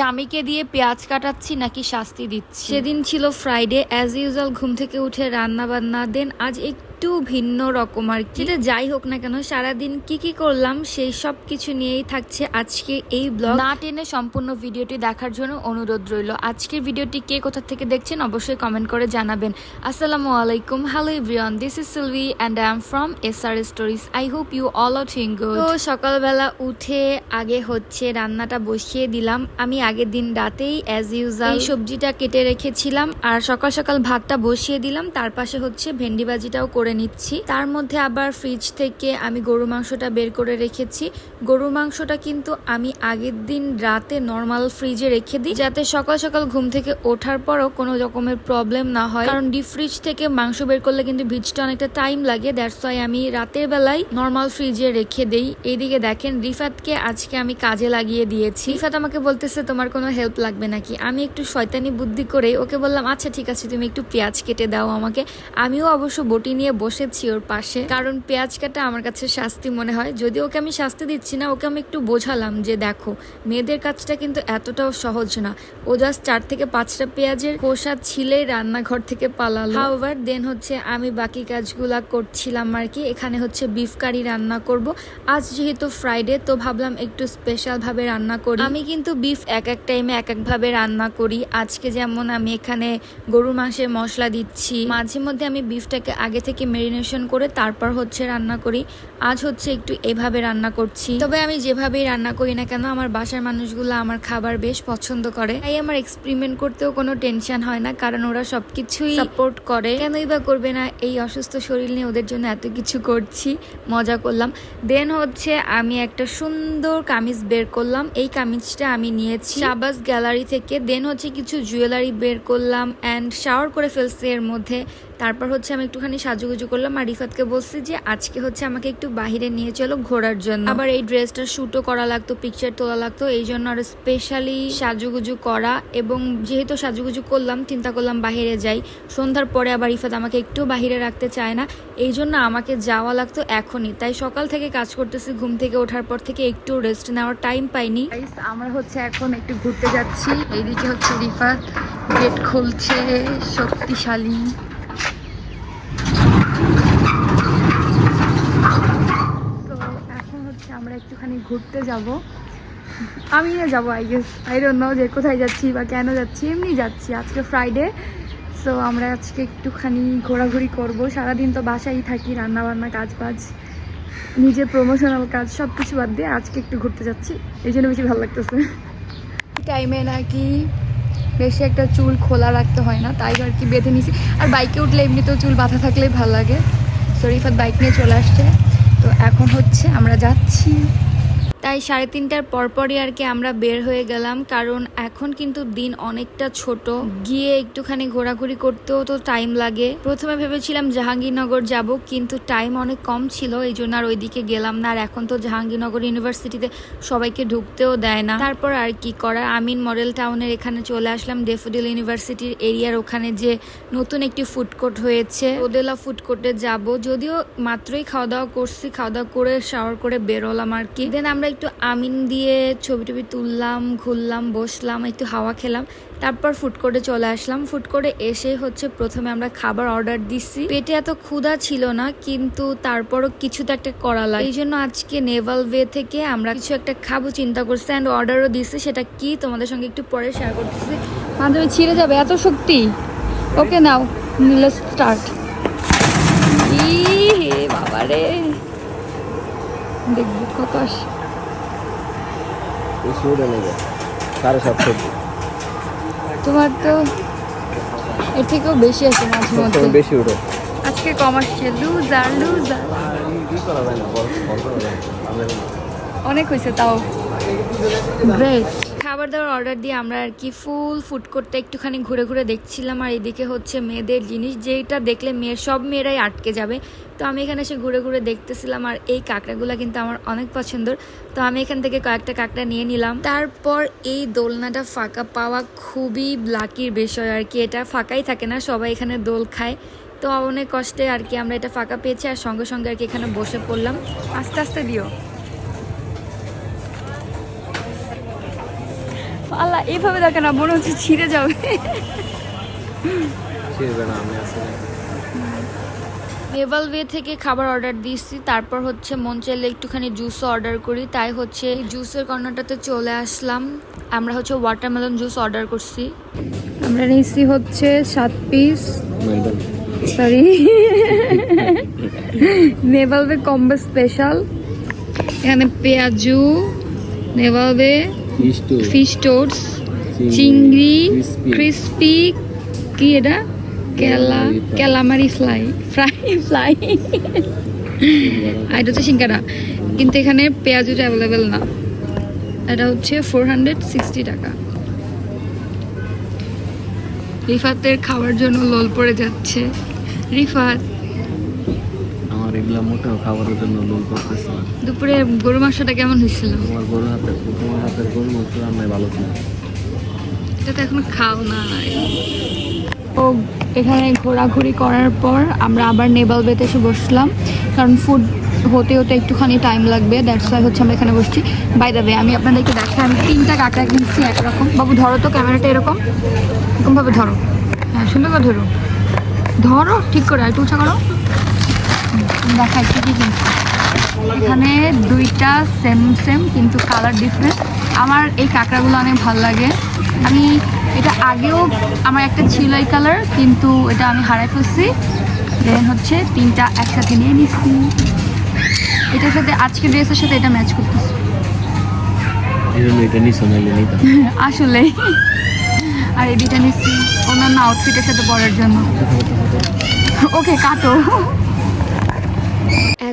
স্বামীকে দিয়ে পেঁয়াজ কাটাচ্ছি নাকি শাস্তি দিচ্ছি? সেদিন ছিল ফ্রাইডে অ্যাজ ইউজুয়াল ঘুম থেকে উঠে রান্না বান্না দেন আজ একটু ভিন্ন রকম আর কি। যাই হোক না কেন সারাদিন কি কি করলাম সেই সব কিছু নিয়েই থাকছে আজকে এই ব্লগ। না টেনে সম্পূর্ণ ভিডিওটি দেখার জন্য অনুরোধ রইল। আজকের ভিডিওটি কে কোথা থেকে দেখছেন অবশ্যই কমেন্ট করে জানাবেন। আসসালামু আলাইকুম। Hello everyone this is Silvi and I am from S R stories I hope you all are thing তো সকালবেলা উঠে আগে হচ্ছে রান্নাটা বসিয়ে দিলাম। আমি আগের দিন রাতেই অ্যাজ ইউজাল এই সবজিটা কেটে রেখেছিলাম আর সকাল সকাল ভাতটা বসিয়ে দিলাম। তার পাশে হচ্ছে ভেন্ডি ভাজিটাও করে নিচ্ছি। তার মধ্যে আবার ফ্রিজ থেকে আমি গরু মাংসটা বের করে রেখেছি। গরু মাংসটা কিন্তু আমি আগের দিন রাতে নর্মাল ফ্রিজে রেখে দিই। যাতে সকাল সকাল ঘুম থেকে ওঠার পরও কোনো রকমের প্রবলেম না হয়। কারণ ডিপ ফ্রিজ থেকে মাংস বের করলে কিন্তু ভিজটা অনেকটা টাইম লাগে। দ্যাটস ওয়াই আমি রাতের বেলায় নর্মাল ফ্রিজে রেখে দেই। এইদিকে দেখেন রিফাতকে আজকে আমি কাজে লাগিয়ে দিয়েছি। রিফাত আমাকে বলতেছে, তোমার কোনো হেল্প লাগবে নাকি? আমি একটু শয়তানি বুদ্ধি করে ওকে বললাম আচ্ছা ঠিক আছে, তুমি একটু পেঁয়াজ কেটে দাও আমাকে। আমিও অবশ্য বটি নিয়ে বসেছি ওর পাশে। কারণ পেঁয়াজ কাটা আমার কাছে শাস্তি মনে হয়। যদি ওকে আমি শাস্তি দিচ্ছি না, ওকে আমি একটু বোঝালাম যে দেখো, মেয়েদের কাজটা কিন্তু এতটাও সহজ না। ও জাস্ট চার থেকে পাঁচটা পেঁয়াজের খোসা ছিলেই রান্নাঘর থেকে পালালো। হাওয়ার দেন হচ্ছে আমি বাকি কাজগুলা করছিলাম আর কি। এখানে হচ্ছে বিফ কারি রান্না করব। আজ যেহেতু ফ্রাইডে তো ভাবলাম একটু স্পেশাল ভাবে রান্না করি। আমি কিন্তু বিফ এক এক টাইমে এক এক ভাবে রান্না করি। আজকে যেমন আমি এখানে গরু মাংসের মশলা দিচ্ছি মাঝে মধ্যে আমি বিফটাকে আগে থেকে মেরিনেশন করে তারপর হচ্ছে রান্না করি। আজ হচ্ছে একটু এভাবে রান্না করছি। তবে আমি যেভাবেই রান্না করি না কেন, আমার বাসার মানুষগুলো আমার খাবার বেশ পছন্দ করে। তাই আমার এক্সপেরিমেন্ট করতেও কোনো টেনশন হয় না, কারণ ওরা সবকিছুই সাপোর্ট করে। কেনই বা করবে না, এই অসুস্থ শরীর নিয়ে ওদের জন্য এত কিছু করছি, মজা করলাম। দেন হচ্ছে আমি একটা সুন্দর কামিজ বের করলাম। এই কামিজটা আমি নিয়েছি শাবাস গ্যালারি থেকে। দেন হচ্ছে কিছু জুয়েলারি বের করলাম অ্যান্ড শাওয়ার করে ফেলছি এর মধ্যে। তারপর হচ্ছে আমি একটুখানি সাজুগুজু করলাম আর রিফাতকে বলছি যে আজকে হচ্ছে আমাকে একটু বাহিরে নিয়ে চলো ঘোরার জন্য। আবার এই ড্রেসটা শ্যুটও করা লাগতো পিকচার তোলা লাগতো, এই জন্য আর স্পেশালি সাজুগুজু করা এবং যেহেতু সাজুগুজু করলাম, চিন্তা করলাম বাহিরে যাই। সন্ধ্যার পরে আবার রিফাত আমাকে একটু বাহিরে রাখতে চায় না, এই জন্য আমাকে যাওয়া লাগতো এখনই। তাই সকাল থেকে কাজ করতেছি, ঘুম থেকে ওঠার পর থেকে একটু রেস্ট নেওয়ার টাইম পাইনি। আমরা হচ্ছে এখন একটু ঘুরতে যাচ্ছি। এইদিকে হচ্ছে রিফাত গেট খুলছে, শক্তিশালী তো এখন হচ্ছে আমরা একটুখানি ঘুরতে যাব। আমি না যাব I guess I don't know যে কোথায় যাচ্ছি বা কেন যাচ্ছি। এমনি যাচ্ছি, আজকে ফ্রাইডে সো আমরা আজকে একটুখানি ঘোরাঘুরি করব। সারাদিন তো বাসায় থাকি রান্না বান্না কাজ বাজ নিজের প্রমোশনাল কাজ সব কিছু বাদ দিয়ে আজকে একটু ঘুরতে যাচ্ছি। এই জন্য বেশি ভালো লাগতেছে। টাইমে নাকি বেশি একটা চুল খোলা রাখতে হয় না, তাই আর কি বেঁধে নিছি। আর বাইকে উঠলে এমনিতেও চুল বাঁধা থাকলেই ভালো লাগে। শরীফাত বাইক নিয়ে চলে আসছে। তো এখন হচ্ছে আমরা যাচ্ছি। তাই সাড়ে তিনটার পরপরই আর কি আমরা বের হয়ে গেলাম, কারণ এখন কিন্তু দিন অনেকটা ছোট। গিয়ে একটুখানি ঘোরাঘুরি করতেও তো টাইম লাগে। প্রথমে ভেবেছিলাম জাহাঙ্গীরনগর যাব, কিন্তু টাইম অনেক কম ছিল, এই জন্য আর ওইদিকে গেলাম না। আর এখন তো জাহাঙ্গীরনগর ইউনিভার্সিটিতে সবাইকে ঢুকতেও দেয় না। তারপর আর কি করার? আমিন মডেল টাউনের এখানে চলে আসলাম, ডেফোডিল ইউনিভার্সিটির এরিয়ার ওখানে যে নতুন একটি ফুড কোর্ট হয়েছে। ওদেলা ফুড কোর্টে যাব। যদিও মাত্রই খাওয়া দাওয়া করছি, খাওয়া দাওয়া করে শাওয়ার করে বেরোলাম আর কি। দেন আমরা একটু আমিন দিয়ে ছবি টবি তুললাম, ঘুরলাম, বসলাম, একটু হাওয়া খেলাম। তারপর ফুড কোর্টে চলে আসলাম। ফুড কোর্টে এসে হচ্ছে প্রথমে আমরা খাবার অর্ডার দিচ্ছি পেটে এত ক্ষুধা ছিল না, কিন্তু তারপরও কিছু তো একটা করা লাগে। এই জন্য আজকে নেভাল ওয়ে থেকে আমরা কিছু একটা খাব চিন্তা করছি অ্যান্ড অর্ডারও দিচ্ছি সেটা কি তোমাদের সঙ্গে একটু পরে শেয়ার করতেছি। মাধ্যমে ছিঁড়ে যাবে, এত শক্তি। ওকে নাও লেটস স্টার্ট ই হে বাবা রে দেখব কত আসে বেশি উঠে নেবে সাড়ে সাতশো। তোমার তো এর থেকেও বেশি আছে মাঝে মধ্যে। বেশি উঠে আজকে কম আসছে। Loser loser. অনেক হয়েছে তাও। গ্রেট খাবার দাবার অর্ডার দিয়ে আমরা আর কি ফুল ফুড করতে একটুখানি ঘুরে ঘুরে দেখছিলাম। আর এদিকে হচ্ছে মেয়েদের জিনিস যেটা দেখলে মেয়ের সব মেয়েরাই আটকে যাবে। তো আমি এখানে এসে ঘুরে ঘুরে দেখতেছিলাম আর এই কাঁকড়াগুলো কিন্তু আমার অনেক পছন্দের। তো আমি এখান থেকে কয়েকটা কাঁকড়া নিয়ে নিলাম। তারপর এই দোলনাটা ফাঁকা পাওয়া খুবই লাকির বিষয় আর কি। এটা ফাঁকাই থাকে না, সবাই এখানে দোল খায়। তো অনেক কষ্টে আর কি আমরা এটা ফাঁকা পেয়েছি। আর সঙ্গে সঙ্গে আর কি এখানে বসে পড়লাম। আস্তে আস্তে দিও। আল্লাহ এইভাবে দেখে না মনে হচ্ছে ছিঁড়ে যাবে। ছিড়বে না আমি আসলে নেভাল ওয়ে থেকে খাবার অর্ডার দিয়েছি তারপর হচ্ছে মন চাইলে একটুখানি জুসও অর্ডার করি। তাই হচ্ছে জুসের কর্নারটাতে চলে আসলাম। আমরা হচ্ছে ওয়াটারমেলন জুস অর্ডার করছি। আমরা নিয়েছি হচ্ছে সাত piece sorry Naval way combo special এখানে পেঁয়াজু নেভাল টু ফিশ টোস্ট চিংড়ি। ক্রিস্পি কি এটা? কেলা। ক্যালামারি ফ্লাই ফ্রাই ফ্লাই আর এটা হচ্ছে সিঙ্গারা। কিন্তু এখানে পেঁয়াজুটা অ্যাভেলেবেল না। এটা হচ্ছে ফোর হান্ড্রেড সিক্সটি টাকা। রিফাতের খাওয়ার জন্য লোল পড়ে যাচ্ছে। রিফাত এগুলা মোটেও খাবারের জন্য লোন করতেছে না। দুপুরে গরু মাংসটা কেমন হয়েছিল? তোমার গরু হাতের তোমার হাতের গরু মাংস রান্নায় ভালো ছিল। এটা তো এখন খাও না ও এখানে ঘোরাঘুরি করার পর আমরা আবার নেবাল বেতে এসে বসলাম। কারণ ফুড হতে হতে একটুখানি টাইম লাগবে দ্যাটস ওয়াই হচ্ছে আমরা এখানে বসছি। বাই দ্য ওয়ে আমি আপনাদেরকে দেখাই আমি তিনটা কাঁকড়া কিনছি একরকম। বাবু ধরো তো ক্যামেরাটা এরকম। এরকমভাবে ধরো। হ্যাঁ সুন্দর করে ধরো। ধরো ঠিক করে আর একটু উঁচা করো। হুম, আমি দেখাই কি কি কিনছি? এখানে দুইটা সেম সেম কিন্তু কালার ডিফারেন্ট আমার এই কাঁকড়াগুলো অনেক ভালো লাগে। আমি এটা আগেও আমার একটা ছিল এই কালার কিন্তু এটা আমি হারাই ফেলছি। দেন হচ্ছে তিনটা একসাথে নিয়ে নিচ্ছি এটার সাথে আজকে ড্রেসের সাথে এটা ম্যাচ করতেছি। আসলে আর এই দুইটা নিচ্ছি অন্যান্য আউটফিটের সাথে পরার জন্য। ওকে কাটো।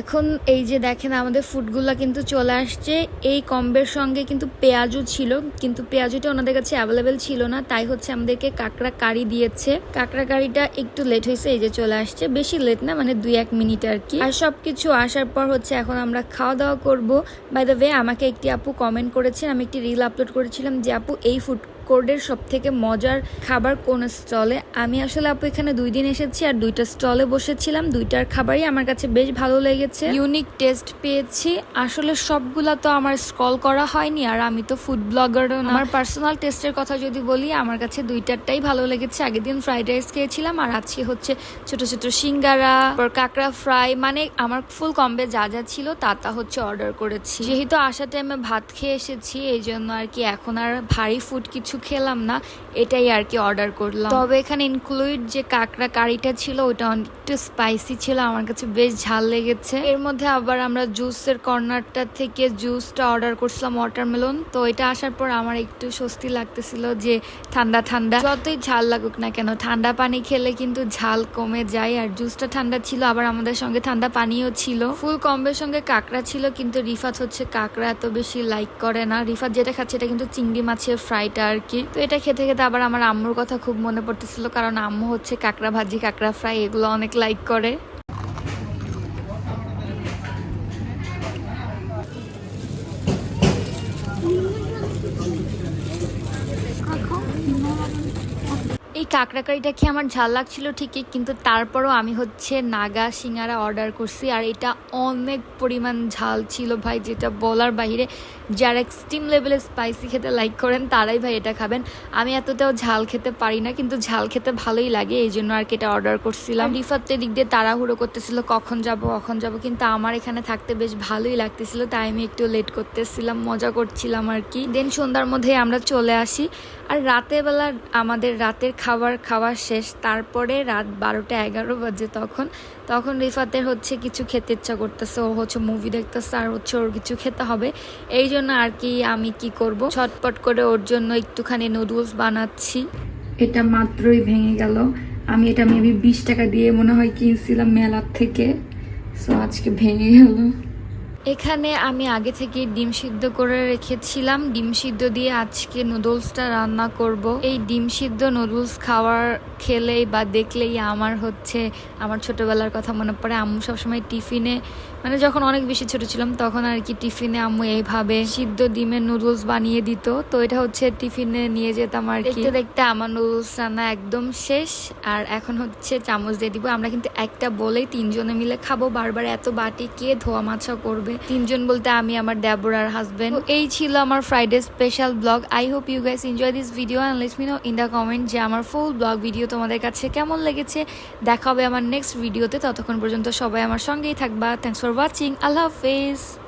এখন এই যে দেখেন আমাদের ফুডগুলো কিন্তু চলে আসছে। এই কম্বের সঙ্গে কিন্তু পেঁয়াজও ছিল, কিন্তু পেঁয়াজুটা ওনাদের কাছে অ্যাভেলেবেল ছিল না, তাই হচ্ছে আমাদেরকে কাঁকড়া কারি দিয়েছে। কাঁকড়া কারিটা একটু লেট হয়েছে, এই যে চলে আসছে। বেশি লেট না মানে দুই এক মিনিট আর কি। আর সব কিছু আসার পর হচ্ছে এখন আমরা খাওয়া দাওয়া করব। বাই দ্য ওয়ে আমাকে একটি আপু কমেন্ট করেছেন, আমি একটি রিল আপলোড করেছিলাম যে, আপু, এই ফুড কোর্টের সব থেকে মজার খাবার কোন স্টলে? আমি আসলে আপু এখানে দুই দিন এসেছি আর দুইটা স্টলে বসেছিলাম। দুইটার খাবারই আমার কাছে বেশ ভালো লেগেছে। ইউনিক টেস্ট পেয়েছি। আসলে সবগুলা তো আমার স্ক্রল করা হয়নি আর আমি তো ফুড ব্লগারও না। আমার পার্সোনাল টেস্টের কথা যদি বলি, আমার কাছে দুইটারটাই ভালো লেগেছে। আগের দিন ফ্রাইড রাইস খেয়েছিলাম আর আজকে হচ্ছে ছোট ছোট সিঙ্গারা কাঁকড়া ফ্রাই। মানে আমার ফুল কম্বে যা যা ছিল তা তা হচ্ছে অর্ডার করেছি। যেহেতু আসার টাইমে ভাত খেয়ে এসেছি এই জন্য আর কি এখন আর ভারী ফুড কিছু খেলাম না, এটাই আর কি অর্ডার করলাম। তবে এখানে ইনক্লুড যে কাঁকড়া কারিটা ছিল, ওটা অনেকটা স্পাইসি ছিল, আমার কাছে বেশ ঝাল লেগেছে। এর মধ্যে আবার আমরা জুসের কর্নারটা থেকে জুসটা অর্ডার করছিলাম ওয়াটারমেলন তো এটা আসার পর আমার একটু স্বস্তি লাগতেছিল যে ঠান্ডা ঠান্ডা। যতই ঝাল লাগুক না কেন, ঠান্ডা পানি খেলে কিন্তু ঝাল কমে যায়, আর জুসটা ঠান্ডা ছিল, আবার আমাদের সঙ্গে ঠান্ডা পানিও ছিল। ফুল কম্বের সঙ্গে কাঁকড়া ছিল, কিন্তু রিফাত হচ্ছে কাঁকড়া এত বেশি লাইক করে না। রিফাত যেটা খাচ্ছে, এটা কিন্তু চিংড়ি মাছের ফ্রাইটা আর কি? তো এটা খেতে খেতে আবার আমার আম্মুর কথা খুব মনে পড়তেছিল, কারণ আম্মু হচ্ছে কাঁকড়া ভাজি, কাঁকড়া ফ্রাই, এগুলো অনেক লাইক করে। এই কাঁকড়া কারিটা খেয়ে আমার ঝাল লাগছিল ঠিকই, কিন্তু তারপরও আমি হচ্ছে নাগা সিঙ্গারা অর্ডার করছি, আর এটা অনেক পরিমাণ ঝাল ছিল ভাই, যেটা বলার বাইরে যারা এক্সট্রিম লেভেলে স্পাইসি খেতে লাইক করেন, তারাই ভাই এটা খাবেন। আমি এতটাও ঝাল খেতে পারি না, কিন্তু ঝাল খেতে ভালোই লাগে, এই জন্য আর কি এটা অর্ডার করছিলাম। রিফাতে দিক দিয়ে তাড়াহুড়ো করতেছিল, কখন যাব কখন যাব, কিন্তু আমার এখানে থাকতে বেশ ভালোই লাগতেছিল, তাই আমি একটু লেট করতেছিলাম, মজা করছিলাম আর কি। দেন সন্ধ্যার মধ্যে আমরা চলে আসি, আর রাতের বেলা আমাদের রাতের খাবার খাওয়া শেষ, তারপরে রাত বারোটা এগারো বাজে তখন তখন রিফাতের হচ্ছে কিছু খেতে ইচ্ছা করতেছে, ও হচ্ছে মুভি দেখতেছে আর হচ্ছে ওর কিছু খেতে হবে। এই জন্য আর কি আমি কি করব? ছটপট করে ওর জন্য একটুখানি নুডলস বানাচ্ছি। এটা মাত্রই ভেঙে গেল। আমি এটা মেবি বিশ টাকা দিয়ে মনে হয় কিনছিলাম মেলার থেকে। সো আজকে ভেঙে গেল। এখানে আমি আগে থেকে ডিম সিদ্ধ করে রেখেছিলাম। ডিম সিদ্ধ দিয়ে আজকে নুডলসটা রান্না করব। এই ডিম সিদ্ধ নুডলস খাওয়ার খেলেই বা দেখলেই আমার হচ্ছে, আমার ছোটবেলার কথা মনে পড়ে। আম্মু সবসময় টিফিনে মানে যখন অনেক বেশি ছোট ছিলাম তখন আর কি টিফিনে আম্মু এইভাবে সিদ্ধ ডিমের নুডলস বানিয়ে দিত। তো এটা হচ্ছে টিফিনে নিয়ে যেতাম আর কি। দেখতে আমার নুডলস রান্না একদম শেষ। আর এখন হচ্ছে চামচ দিয়ে দিব। আমরা কিন্তু একটা বলেই তিনজনে মিলে খাব। বারবার এত বাটি কে ধোয়া মাছা করবে? তিনজন বলতে আমি, আমার দেবর আর হাজবেন্ড এই ছিল আমার Friday special blog I hope you guys enjoy this video and let's me know in the comment যে আমার ফুল ব্লগ ভিডিও তোমাদের কাছে কেমন লেগেছে। দেখা হবে আমার নেক্সট ভিডিওতে ততক্ষণ পর্যন্ত সবাই আমার সঙ্গেই থাকবা। থ্যাংকস ফর ওয়াচিং আল্লাহ হাফেজ।